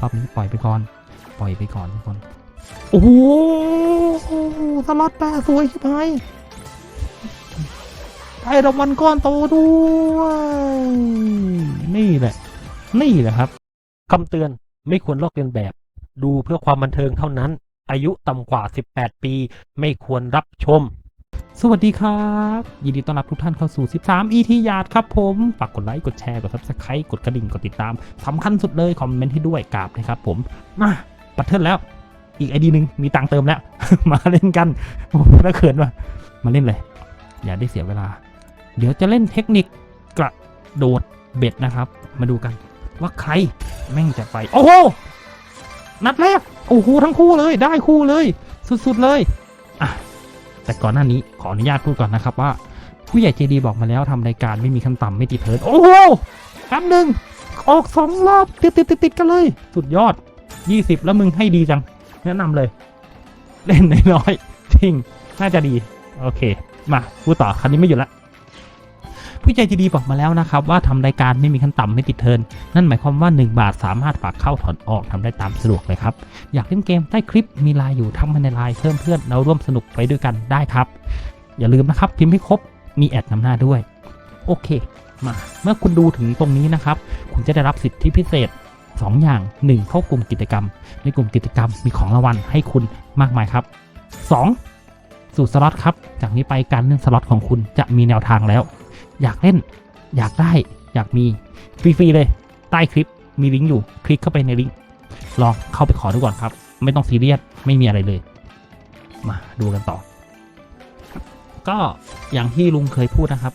รอบนี้ปล่อยไปก่อน ปล่อยไปก่อนทุกคน โอ้โหสล็อตแปะสวยใช่ไหมได้รางวัลก้อนโตด้วย นี่แหละ นี่แหละครับคำเตือนไม่ควรลอกเลียนแบบ ดูเพื่อความบันเทิงเท่านั้น อายุต่ำกว่า 18 ปี ไม่ควรรับชม สวัสดีครับ ยินดีต้อนรับทุกท่านเข้าสู่ 13 ET ยาดครับผม ฝากกดไลค์ กดแชร์ กด subscribe กดกระดิ่ง กดติดตาม สำคัญสุดเลย คอมเมนต์ให้ด้วยกราบนะครับผม มาปัดเทิลแล้ว อีกไอดีหนึ่งมีตังค์เติมแล้ว มาเล่นกันโอ้โหน่าเขินว่ะมาเล่นเลย อย่าได้เสียเวลา เดี๋ยวจะเล่นเทคนิคกระโดดเบ็ดนะครับ มาดูกัน ว่าใครแม่งจะไป โอ้โห นัดแรก โอ้โห ทั้งคู่เลย ได้คู่เลย สุดๆเลย แต่ก่อนหน้านี้ขออนุญาตพูดก่อนนะครับว่า ผู้ใหญ่เจดีบอกมาแล้วทำรายการไม่มีขั้นต่ำไม่ติดเทิร์นโอ้โหครั้งหนึ่งออกสองรอบติดติดติดติดกันเลย สุดยอด 20 แล้วมึงให้ดีจัง แนะนำเลย เล่นน้อยๆจริง น่าจะดี โอเค มาพูดต่อคันนี้ไม่หยุดละ ผู้ใจดีบอกมาแล้วนะครับว่าทำรายการไม่มีขั้นต่ำไม่ติดเทิน นั่นหมายความว่า 1 บาทสามารถฝากเข้าถอนออกทำได้ตามสะดวกเลยครับ อยากเล่นเกมใต้คลิปมีไลน์อยู่ทักมาในไลน์เพิ่มเพื่อนเราร่วมสนุกไปด้วยกันได้ครับ อย่าลืมนะครับพิมพ์ให้ครบมีแอดนำหน้าด้วย โอเค มาเมื่อคุณดูถึงตรงนี้นะครับ คุณจะได้รับสิทธิพิเศษ 2 อย่าง 1 เข้ากลุ่มกิจกรรม ในกลุ่มกิจกรรมมีของรางวัลให้คุณมากมายครับ 2. สู่สล็อตครับ จากนี้ไปการเล่นสล็อตของคุณจะมีแนวทางแล้ว อยากเล่น อยากได้ อยากมี ฟรีๆเลย ใต้คลิปมีลิงก์อยู่ คลิกเข้าไปในลิงก์ลองเข้าไปขอดูก่อนครับ ไม่ต้องซีเรียส ไม่มีอะไรเลย มาดูกันต่อ ก็อย่างที่ลุงเคยพูดนะครับ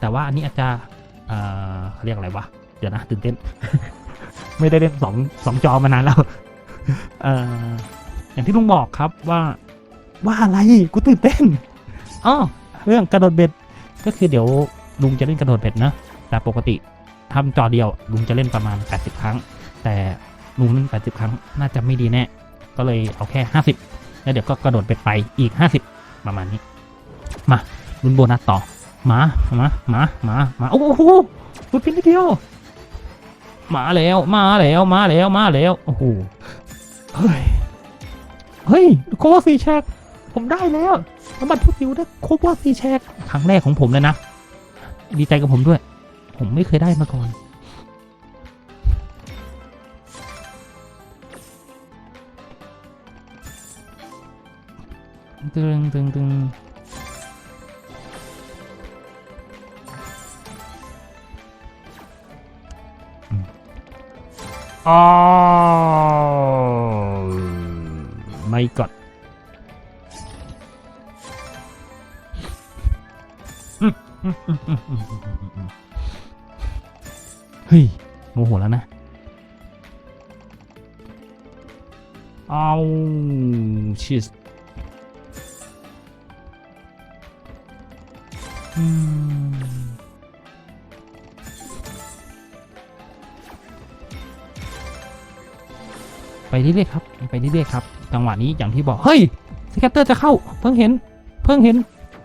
แต่ว่าอันนี้อาจจะเอ่อเขาเรียกอะไรวะ เดี๋ยวนะตื่นเต้น ไม่ได้เล่นสองสองจอมานานแล้ว เอ่อ อย่างที่ลุงบอกครับว่าว่าอะไร กูตื่นเต้นอ๋อเรื่องกระโดดเบ็ด ก็คือเดี๋ยว ลุงจะเล่นกระโดดเบ็ดนะแต่ปกติทำจอเดียวลุงจะเล่นประมาณ 80 ครั้ง แต่ลุงเล่น 80 ครั้งน่าจะไม่ดีแน่ ก็เลยเอาแค่ 50 แล้วเดี๋ยวก็กระโดดเบ็ดไปอีก 50 ประมาณนี้ มาลุ้นโบนัสต่อมามามามามาโอ้โหลุดพินนิดเดียวมาแล้วมาแล้วมาแล้วมาแล้วโอ้โหเฮ้ยเฮ้ยโควาซีแชกผมได้แล้วสมัติทุกยิวได้โควาซีแชกครั้งแรกของผมเลยนะ ดีใจกับผมด้วย ผมไม่เคยได้มาก่อน ตึงตึงตึงอืมอ๋อไม่กด เฮ้ยโมโหแล้วนะ เอาชิสอืมไปเรื่อยๆครับ ไปเรื่อยๆครับ จังหวะนี้อย่างที่บอก เฮ้ยสแกตเตอร์จะเข้า เพิ่งเห็น เพิ่งเห็น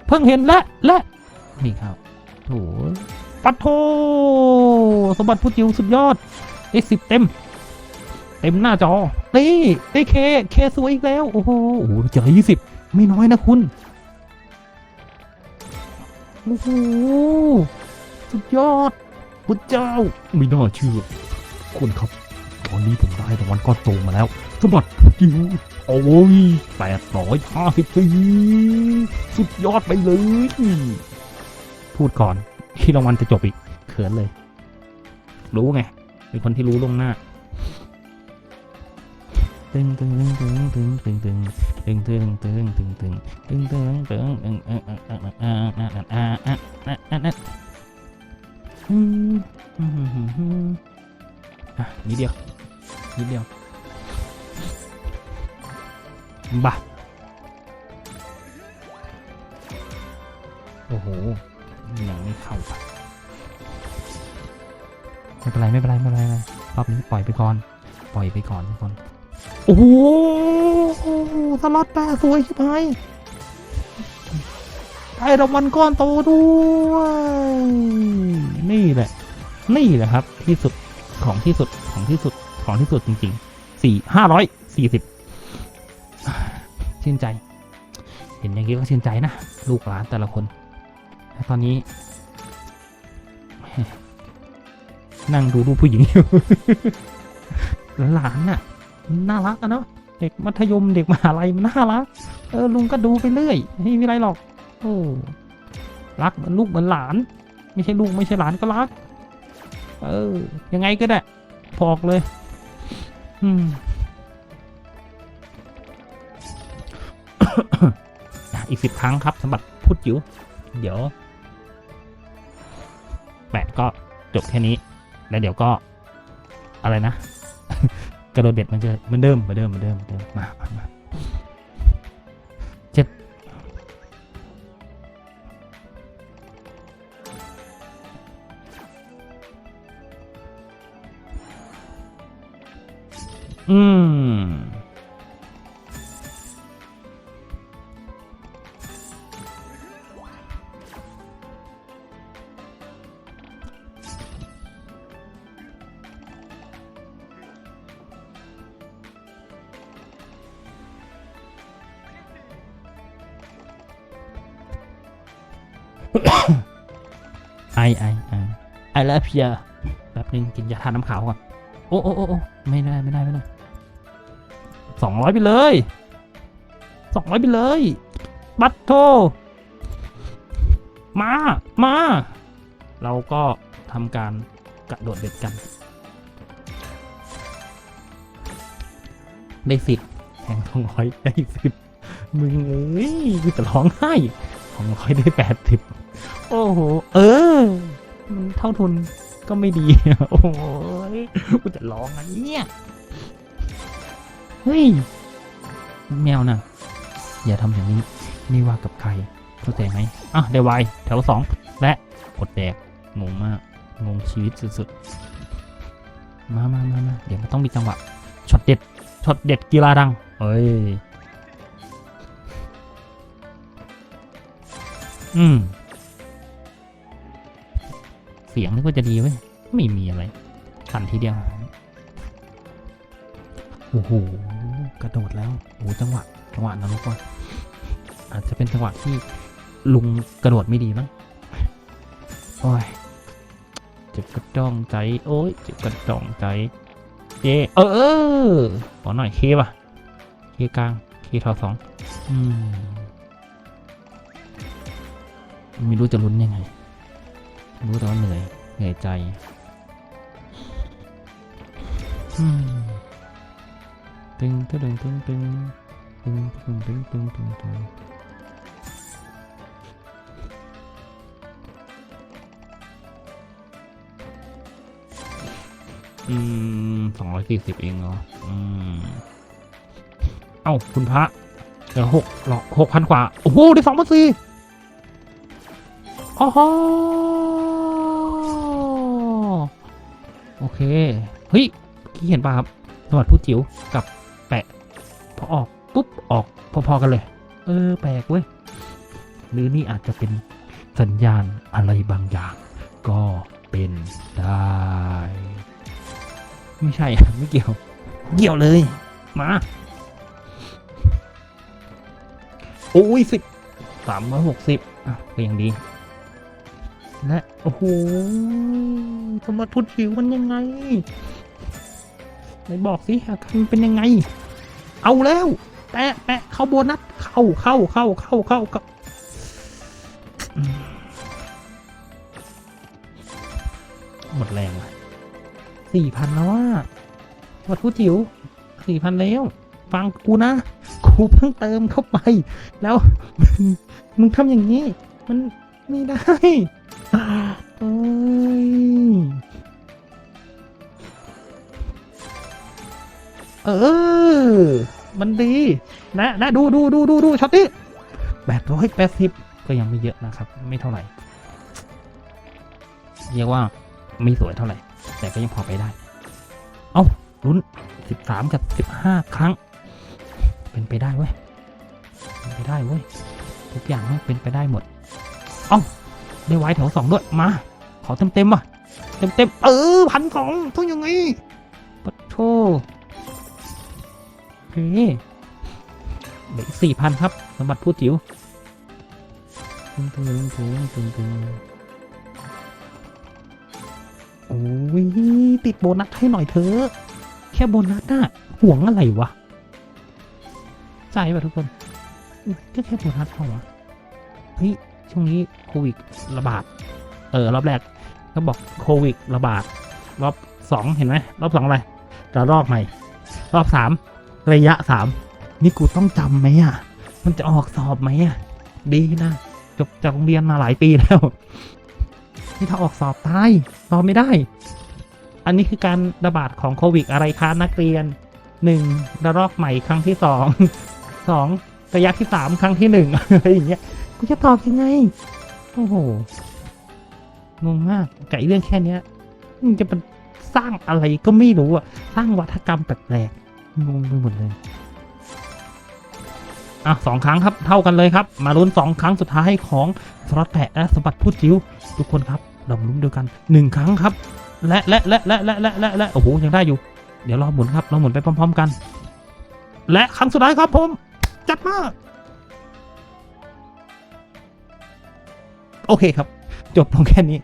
เพิ่งเห็นและและ นี่ครับโถปัดโทสมบัติพุทธิวสุดยอดเอ็กสิบเต็ม เต็มหน้าจอนี่ได้เคเคสวยอีกแล้วโอ้โหโอ้โหเจอยี่สิบไม่น้อยนะคุณโอ้โหสุดยอดพระเจ้าไม่น่าเชื่อคุณครับ ตอนนี้ผมได้รางวัลก้อนโตมาแล้วสมบัติพุทธิวโอ้ยแปดร้อยห้าสิบสี่สุดยอดไปเลย พูดก่อน ที่รางวัลจะจบอีกเขินเลย รู้ไง เป็นคนที่รู้ล่วงหน้าตึงตึงตึงตึงตึงตึงตึงตึงตึงตึงตึงตึงตึงตึงตึงเออเออเออเออเออเออเออเออเออเอออืมอืมอืมอืมอืมอะนิดเดียวนิดเดียวบ้าโอ้โห ยังไม่เข้าไปไม่เป็นไรไม่เป็นไรไม่เป็นไรรอบนี้ปล่อยไปก่อน ปล่อยไปก่อนทุกคน โอ้โหสล็อตแปะสวยใช่ไหมได้รางวัลก้อนโตด้วย นี่แหละ นี่แหละครับ ที่สุดของที่สุดของที่สุดของที่สุดจริงๆสี่ห้าร้อยสี่สิบชื่นใจ เห็นอย่างนี้ก็ชื่นใจนะ ลูกหลานแต่ละคน ตอนนี้ นั่งดูรูปผู้หญิงอยู่ หลานน่ะ น่ารักอะเนาะ เด็กมัธยมเด็กมหาลัยมันน่ารัก เออลุงก็ดูไปเรื่อยไม่มีอะไรหรอก โอ้ รักเหมือนลูกเหมือนหลาน ไม่ใช่ลูกไม่ใช่หลานก็รัก เออ ยังไงก็ได้พอกเลย อืมอีกสิบครั้งครับสำหรับพูดจิ๋วเดี๋ยว แปดก็จบแค่นี้ แล้วเดี๋ยวก็อะไรนะ กระโดดเด็ดมันจะมือนเดิมมือนเดิมมือนเดิมมือนเดิมมามาเจ็ดอืม ไอไอไอไอแล้วเพียแป๊บนึงกินยาทานน้ำขาวก่อน โอ้โอ้โอ้ไม่ได้ไม่ได้ไม่ได้สองร้อยไปเลยสองร้อยไปเลย บัตโท มา มา เราก็ทำการกระโดดเด็ดกัน ได้สิบแทงทองร้อยได้สิบมึงเอ้ยกูจะร้องไห้ทองร้อยได้แปดสิบ โอ้โห เออ มันเท่าทุนก็ไม่ดี โอ้ยกูจะร้องอันเนี่ย เฮ้ย แมวน่ะอย่าทำอย่างนี้ไม่ว่ากับใคร เข้าใจไหมอะได้ไวแถวสองและกดแดก งงมาก งงชีวิตสุดๆ มามามามาเดี๋ยวมันต้องมีจังหวะ ช็อตเด็ด ช็อตเด็ดกีฬาดัง เอ้ย อืมเสียงนึกว่าจะดีเว้ไม่มีอะไรสั่นทีเดียวโอ้โหกระโดดแล้วโอ้หจังหวะจังหวะนรกว่ะอาจจะเป็นจังหวะที่ลุงกระโดดไม่ดีมั้งโอ้ยเจ็บกระจองใจโอ้ยเจ็บกระจองใจเจเออเออขอหน่อยเคป่ะเคกลางเคทอสองอืมไม่รู้จะลุ้นยังไง รู้แต่ว่าเหนื่อยเหนื่อยใจอืมตึงตึงตึงตึงตึงตึงตึงตึงตึงตึงอืมสองร้อยสี่สิบเองเหรออืมเอ้า คุณพระเหลือหกหรอกหกพันกว่า โอ้โห ได้สองพันสี่อ๋อโอเค เฮ้ยที่เห็นป่ะครับสวัสดผู้จิ๋วกับแปะ พอออกปุ๊บออกพอๆกันเลย เออ แปลกเว้ย หรือนี่อาจจะเป็นสัญญาณอะไรบางอย่าง ก็เป็นได้ ไม่ใช่ไม่เกี่ยว เกี่ยวเลย มาโอ้ยสิบสามร้อยหกสิบอะก็ยังดี และโอ้โหสมบัติพุทธผิวมันยังไงไหนบอกสิอาการเป็นยังไง เอาแล้วแปะแปะเข้าโบนัสเข้าเข้าเข้าเข้าเข้าเข้าหมดแรงว่ะสี่พันแล้วว่าสมบัติพุทธจิ๋วสี่พันแล้ว ฟังกูนะ กูเพิ่งเติมเข้าไป แล้ว มึงทำอย่างนี้ มันไม่ได้ เออ มันดี นะนะดูดูดูดูดูช็อตนี้แปดร้อยแปดสิบก็ยังไม่เยอะนะครับ ไม่เท่าไหร่ เรียกว่าไม่สวยเท่าไหร่ แต่ก็ยังพอไปได้ เอาลุ้นสิบสามกับสิบห้าครั้ง เป็นไปได้เว้ย เป็นไปได้เว้ย ทุกอย่างมันเป็นไปได้หมด เอ้า ได้ไว้แถวสองด้วย มาขอเต็มเต็มๆว่ะ เต็มเต็มเออพันสองต้องยังไงปะโทเคเหลือสี่พันครับสมบัติผู้จิ๋วตึงตึงตึงตึงตึงโอ้ยติดโบนัสให้หน่อยเถอะแค่โบนัสน่ะห่วงอะไรวะใจป่ะทุกคนก็แค่โบนัสเท่าวะเฮ้ย ช่วงนี้โควิดระบาด เออ รอบแรกเขาบอกโควิดระบาด รอบสองเห็นไหมรอบสองอะไรระลอกใหม่ รอบสามระยะสามนี่กูต้องจำไหมอะ มันจะออกสอบไหมอะ ดีนะ จบจากโรงเรียนมาหลายปีแล้ว นี่ถ้าออกสอบตายสอบไม่ได้ อันนี้คือการระบาดของโควิดอะไรคะนักเรียนหนึ่งระลอกใหม่ครั้งที่สองสองระยะที่สามครั้งที่หนึ่งอะไรอย่างเงี้ย กูจะตอบยังไง โอ้โห งงมากไอ้เรื่องแค่เนี้ยมันจะเป็นสร้างอะไรก็ไม่รู้อะสร้างวัฒกรรมแปลกๆงงไปหมดเลย อะสองครั้งครับ เท่ากันเลยครับ มาลุ้นสองครั้งสุดท้ายของสล็อตแปะและสมบัติพูดจิ๋วทุกคนครับเราลุ้นเดียวกันหนึ่งครั้งครับ และและและและและและและและโอ้โหยังได้อยู่ เดี๋ยวรอหมุนครับ เราหมุนไปพร้อม ๆ กัน และครั้งสุดท้ายครับผม จัดมา โอเคครับ จบลงแค่นี้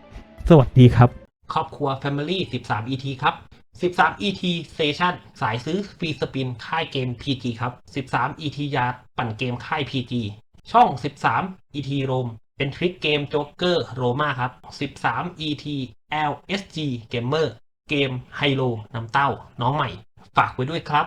สวัสดีครับ ครอบครัว Family 13 ET ครับ 13 ET Station สายซื้อฟรีสปินค่ายเกม PG ครับ 13 ET ยาปั่นเกมค่าย PG ช่อง 13 ET Rome เป็นทริคเกมโจ๊กเกอร์โรมาครับ 13 ET LSG Gamer เกมไฮโลน้ำเต้า น้องใหม่ ฝากไว้ด้วยครับ